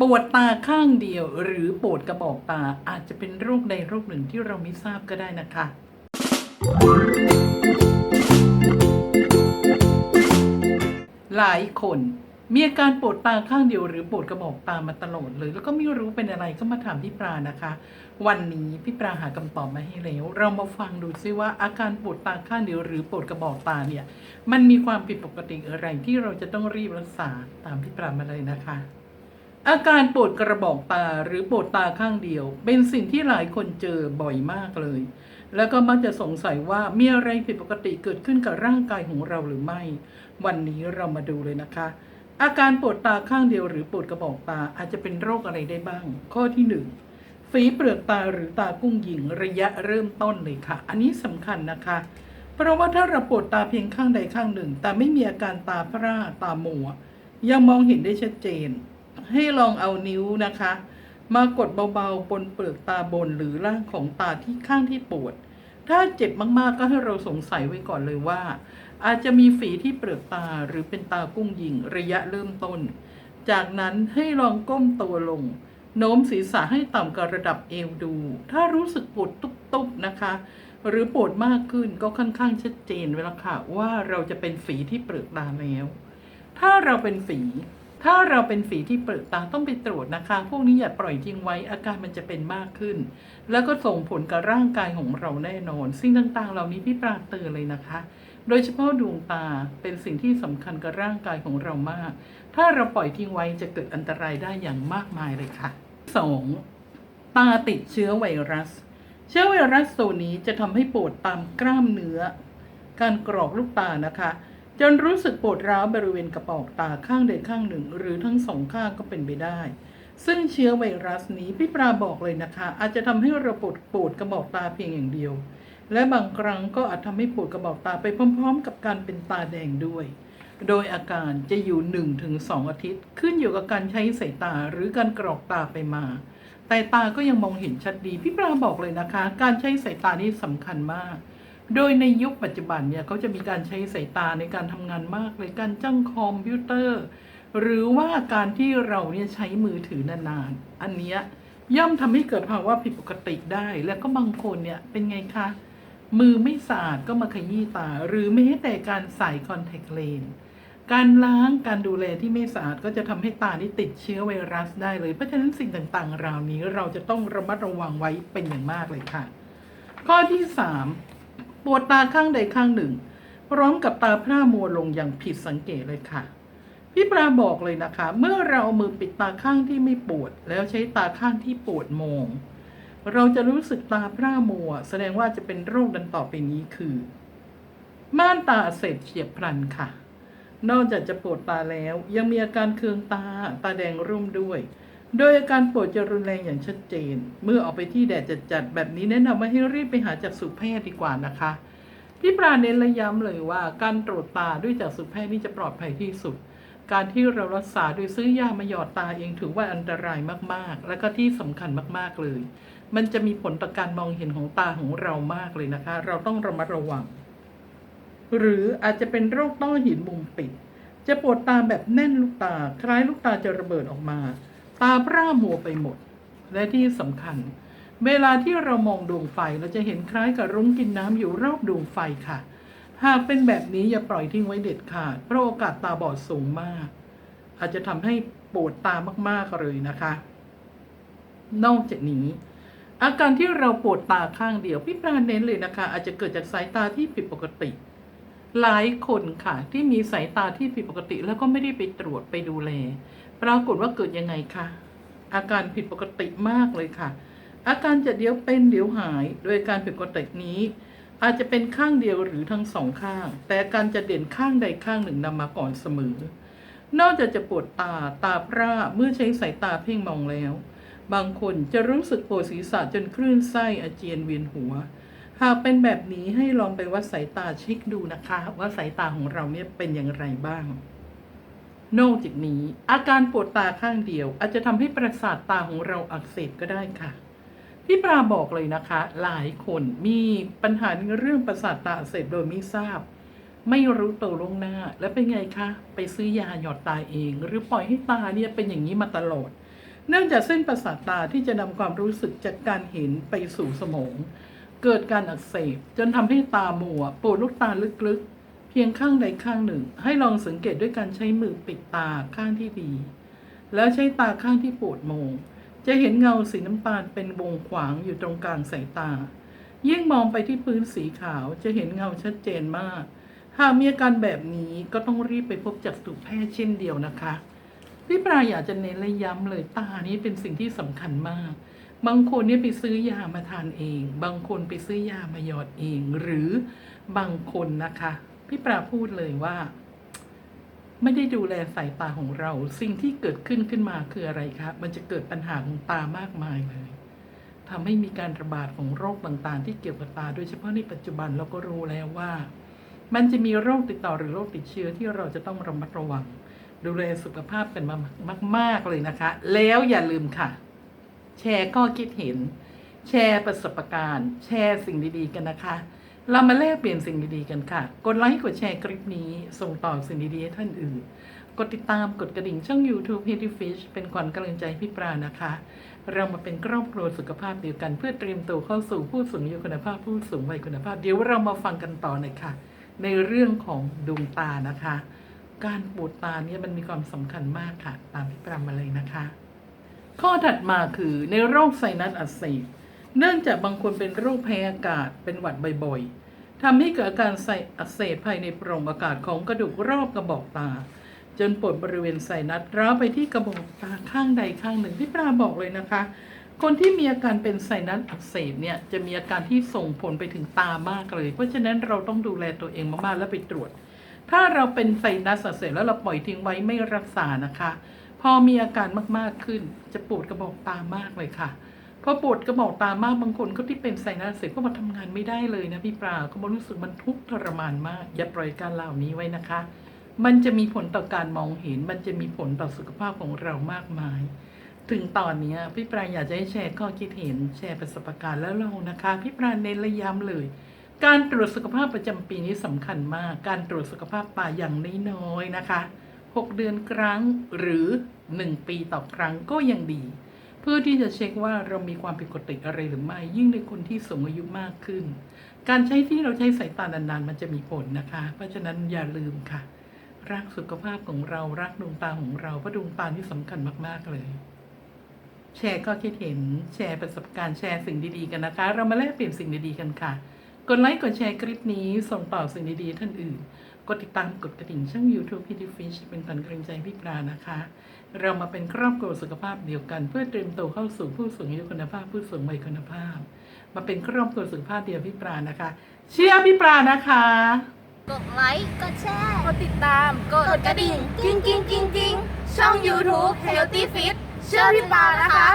ปวดตาข้างเดียว หรือปวดกระบอกตาอาจจะเป็นโรคใดโรคหนึ่งที่เราไม่ทราบก็ได้นะคะ หลายคนมีอาการปวดตาข้างเดียวหรือปวดกระบอกตามาตลอดเลย แล้วก็ไม่รู้เป็นอะไรก็มาถามพี่ปรานะคะ วันนี้พี่ปราหาคำตอบมาให้แล้ว เรามาฟังดูซิว่าอาการปวดตาข้างเดียวหรือปวดกระบอกตาเนี่ย มันมีความผิดปกติอะไรที่เราจะต้องรีบรักษาตามพี่ปรามาเลยนะคะ อาการปวดกระบอกตาหรือปวดตาข้างเดียว เป็นสิ่งที่หลายคนเจอบ่อยมากเลย แล้วก็มักจะสงสัยว่ามีอะไรผิดปกติเกิดขึ้นกับร่างกายของเราหรือไม่ วันนี้เรามาดูเลยนะคะ อาการปวดตาข้างเดียว หรือปวดกระบอกตาอาจจะเป็นโรคอะไรได้บ้าง ข้อที่หนึ่งฝีเปลือกตาหรือตากุ้งหญิงระยะเริ่มต้นเลยค่ะ อันนี้สำคัญนะคะ เพราะว่าถ้าเราปวดตาเพียงข้างใดข้างหนึ่ง แต่ไม่มีอาการตาพร่าตามัวยังมองเห็นได้ชัดเจน ให้ลองเอานิ้วนะคะ มากดเบาๆบนเปลือกตาบนหรือล่างของตาที่ข้างที่ปวด ถ้าเจ็บมากๆก็ให้เราสงสัยไว้ก่อนเลยว่า อาจจะมีฝีที่เปลือกตาหรือเป็นตากุ้งยิงระยะเริ่มต้น จากนั้นให้ลองก้มตัวลงโน้มศีรษะให้ต่ำกว่าระดับเอวดู ถ้ารู้สึกปวดตุบๆนะคะ หรือปวดมากขึ้นก็ค่อนข้างชัดเจนเวลาค่ะว่าเราจะเป็นฝีที่เปลือกตาแล้ว ถ้าเราเป็นฝี ถ้าเราเป็นฝีที่เปลือกตาต้องไปตรวจนะคะ พวกนี้อย่าปล่อยทิ้งไว้อาการมันจะเป็นมากขึ้น แล้วก็ส่งผลกับร่างกายของเราแน่นอน สิ่งต่างๆ เหล่านี้พี่ปราเตือนเลยนะคะ โดยเฉพาะดวงตาเป็นสิ่งที่สำคัญกับร่างกายของเรามาก ถ้าเราปล่อยทิ้งไว้จะเกิดอันตรายได้อย่างมากมายเลยค่ะ 2. ตาติดเชื้อไวรัส เชื้อไวรัสตัวนี้จะทำให้ปวดตามกล้ามเนื้อ การกรอกลูกตานะคะ จนรู้สึกปวดร้าวบริเวณกระบอกตาข้างใดข้างหนึ่ง หรือทั้งสองข้างก็เป็นไปได้ ซึ่งเชื้อไวรัสนี้พี่ปราบอกเลยนะคะ อาจจะทำให้เราปวดปวดกระบอกตาเพียงอย่างเดียว และบางครั้งก็อาจทำให้ปวดกระบอกตาไปพร้อม ๆ กับการเป็นตาแดงด้วย โดยอาการจะอยู่ 1-2 อาทิตย์ ขึ้นอยู่กับการใช้สายตาหรือการกรอกตาไปมาแต่ตาก็ยังมองเห็นชัดดี พี่ปราบอกเลยนะคะ การใช้สายตานี่สำคัญมาก โดยในยุคปัจจุบันเนี่ยเขาจะมีการใช้สายตาในการทำงานมากเลยการจ้องคอมพิวเตอร์ หรือว่าการที่เราเนี่ยใช้มือถือนานๆ อันเนี้ยย่อมทำให้เกิดภาวะผิดปกติได้ แล้วก็บางคนเนี่ยเป็นไงคะ มือไม่สะอาดก็มาขยี้ตา หรือแม้แต่การใส่คอนแทคเลนส์การล้างการดูแลที่ไม่สะอาดก็จะทำให้ตานี่ติดเชื้อไวรัสได้เลย เพราะฉะนั้นสิ่งต่างๆเหล่านี้เราจะต้องระมัดระวังไว้เป็นอย่างมากเลยค่ะ ข้อที่สาม ปวดตาข้างใดข้างหนึ่ง พร้อมกับตาพร่ามัวลงอย่างผิดสังเกตเลยค่ะ พี่ปราบอกเลยนะคะ เมื่อเราเอามือปิดตาข้างที่ไม่ปวด แล้วใช้ตาข้างที่ปวดมอง เราจะรู้สึกตาพร่ามัว แสดงว่าจะเป็นโรคดังต่อไปนี้คือ ม่านตาอักเสบเฉียบพลันค่ะ นอกจากจะปวดตาแล้วยังมีอาการเคืองตาตาแดงร่วมด้วย โดยอาการปวดจะรุนแรงอย่างชัดเจน เมื่อออกไปที่แดดจัดๆแบบนี้แนะนำว่าให้รีบไปหาจักษุแพทย์ดีกว่านะคะ พี่ปราเน้นและย้ำเลยว่า การตรวจตาด้วยจักษุแพทย์นี่จะปลอดภัยที่สุด การที่เรารักษาโดยซื้อยามาหยอดตาเองถือว่าอันตรายมากๆ และก็ที่สำคัญมากๆเลย มันจะมีผลต่อการมองเห็นของตาของเรามากเลยนะคะ เราต้องระมัดระวัง หรืออาจจะเป็นโรคต้อหินมุมปิด จะปวดตาแบบแน่นลูกตา คล้ายลูกตาจะระเบิดออกมา ตาพร่ามัวไปหมด และที่สำคัญ เวลาที่เรามองดวงไฟเราจะเห็นคล้ายกับรุ้งกินน้ำอยู่รอบดวงไฟค่ะ หากเป็นแบบนี้อย่าปล่อยทิ้งไว้เด็ดขาด เพราะโอกาสตาบอดสูงมาก อาจจะทำให้ปวดตามากๆเลยนะคะ นอกจากนี้ อาการที่เราปวดตาข้างเดียวพี่ปราเน้นเลยนะคะ อาจจะเกิดจากสายตาที่ผิดปกติ หลายคนค่ะ ที่มีสายตาที่ผิดปกติแล้วก็ไม่ได้ไปตรวจไปดูแล ปรากฏว่าเกิดยังไงคะอาการผิดปกติมากเลยค่ะ อาการจะเดี๋ยวเป็นเดี๋ยวหาย โดยการผิดปกตินี้ อาจจะเป็นข้างเดียวหรือทั้งสองข้าง แต่การจะเด่นข้างใดข้างหนึ่งนำมาก่อนเสมอ นอกจากจะปวดตาตาพร่าเมื่อใช้สายตาเพ่งมองแล้ว บางคนจะรู้สึกปวดศีรษะจนคลื่นไส้อาเจียนเวียนหัว หากเป็นแบบนี้ให้ลองไปวัดสายตาเช็คดูนะคะ ว่าสายตาของเราเนี่ยเป็นอย่างไรบ้าง นอกจากนี้ อาการปวดตาข้างเดียว อาจจะทำให้ประสาทตาของเราอักเสบก็ได้ค่ะ พี่ปราบอกเลยนะคะ หลายคนมีปัญหาในเรื่องประสาทตาอักเสบโดยไม่ทราบ ไม่รู้ตัวล่วงหน้าแล้วเป็นไงคะไปซื้อยาหยอดตาเอง หรือปล่อยให้ตาเนี่ยเป็นอย่างนี้มาตลอด เนื่องจากเส้นประสาทตาที่จะนำความรู้สึกจากการเห็นไปสู่สมอง เกิดการอักเสบ จนทำให้ตามัวปวดลูกตาลึกๆ เพียงข้างใดข้างหนึ่ง ให้ลองสังเกตด้วยการใช้มือปิดตาข้างที่ดี แล้วใช้ตาข้างที่ปวดโมงจะเห็นเงาสีน้ำตาลเป็นวงขวางอยู่ตรงกลางสายตา ยิ่งมองไปที่พื้นสีขาวจะเห็นเงาชัดเจนมาก หากมีอาการแบบนี้ก็ต้องรีบไปพบจักษุแพทย์เช่นเดียวนะคะ พี่ปลาอยากจะเน้นและย้ำเลยตานี้เป็นสิ่งที่สำคัญมาก บางคนเนี่ยไปซื้อยามาทานเอง บางคนไปซื้อยามาหยอดเอง หรือบางคนนะคะ พี่ปลาพูดเลยว่า ไม่ได้ดูแลสายตาของเรา สิ่งที่เกิดขึ้นขึ้นมาคืออะไรคะมันจะเกิดปัญหาของตามากมายเลยทำให้มีการระบาดของโรคต่างๆ ที่เกี่ยวกับตา โดยเฉพาะในปัจจุบันเราก็รู้แล้วว่า มันจะมีโรคติดต่อหรือโรคติดเชื้อที่เราจะต้องระมัดระวัง ดูแลสุขภาพกันมามาก ๆเลยนะคะ แล้วอย่าลืมค่ะ แชร์ข้อคิดเห็น แชร์ประสบการณ์ แชร์สิ่งดีๆกันนะคะ เรามาแลกเปลี่ยนสิ่งดีๆกันค่ะ กดไลค์กดแชร์คลิปนี้ ส่งต่อสิ่งดีๆให้ท่านอื่น กดติดตามกดกระดิ่งช่อง YouTube h e a d y Fish เป็นขวัญกำลังใจพี่ปรานะคะ เรามาเป็นครอบครัวสุขภาพเดียวกัน เพื่อเตรียมตัวเข้าสู่ผู้สูงอายุคุณภาพผู้สูงวัยคุณภาพ เดี๋ยวเรามาฟังกันต่อหน่อยค่ะ ในเรื่องของดวงตานะคะ การปวดตาเนี่ยมันมีความสำคัญมากค่ะ ตามพี่ปรามาเลยนะคะ ข้อถัดมาคือในโรคไซนัสอักเสบ เนื่องจากบางคนเป็นโรคแพ้อากาศเป็นหวัดบ่อยๆทำให้เกิดอาการไซอักเสบภายในโปร่งอากาศของกระดูกรอบกระบอกตา จนปวดบริเวณไซนัสร้าวไปที่กระบอกตาข้างใดข้างหนึ่งพี่ปราบอกเลยนะคะ คนที่มีอาการเป็นไซนัสอักเสบเนี่ยจะมีอาการที่ส่งผลไปถึงตามากเลย เพราะฉะนั้นเราต้องดูแลตัวเองมากๆแล้วไปตรวจ ถ้าเราเป็นไซนัสอักเสบแล้วเราปล่อยทิ้งไว้ไม่รักษานะคะ พอมีอาการมากๆขึ้น จะปวดกระบอกตามากเลยค่ะ พอปวดกระบอกตามากบางคนก็ที่เป็นไซนัสอักเสบก็มาทำงานไม่ได้เลยนะพี่ปลาก็มารู้สึกมันทุกข์ทรมานมาก อย่าปล่อยการเหล่านี้ไว้นะคะ มันจะมีผลต่อการมองเห็น มันจะมีผลต่อสุขภาพของเรามากมาย ถึงตอนนี้พี่ปราอยากจะให้แชร์ข้อคิดเห็นแชร์ประสบการณ์แล้วเรานะคะ พี่ปราเน้นและยำเลย การตรวจสุขภาพประจำปีนี้สำคัญมาก การตรวจสุขภาพตาอย่างน้อยๆนะคะ 6 เดือนครั้งหรือ 1 ปีต่อครั้งก็ยังดี เพื่อที่จะเช็คว่าเรามีความผิดปกติอะไรหรือไม่ ยิ่งในคนที่สูงอายุมากขึ้น การใช้ที่เราใช้สายตานานๆ มันจะมีผลนะคะ เพราะฉะนั้นอย่าลืมค่ะ รักสุขภาพของเรารักดวงตาของเราเพราะดวงตานี่สำคัญมากๆเลย แชร์ข้อคิดเห็นแชร์ประสบการณ์แชร์สิ่งดีๆกันนะคะ เรามาแลกเปลี่ยนสิ่งดีๆกันค่ะ กดไลค์กดแชร์คลิปนี้ส่งต่อสิ่งดีๆท่านอื่น ดติดตามกดกระดิ่งช่อง YouTube p t Fish เป็นขวัญกำลังใจพี่ปลานะคะ เรามาเป็นครอบครัวสุขภาพเดียวกัน เพื่อเตรียมตัวเข้าสู่ผู้สูงอายุคุณภาพ ผู้สูงวัยคุณภาพ มาเป็นครอบครัวสุขภาพเดียวพี่ปลานะคะ เชียร์พี่ปลานะคะ กดไลค์ กดแชร์ กดติดตาม กดกระดิ่ง กิ้งกิ้งกิ้งกิ้งช่อง YouTube Healthy Fit เชื่อพี่ปานะคะ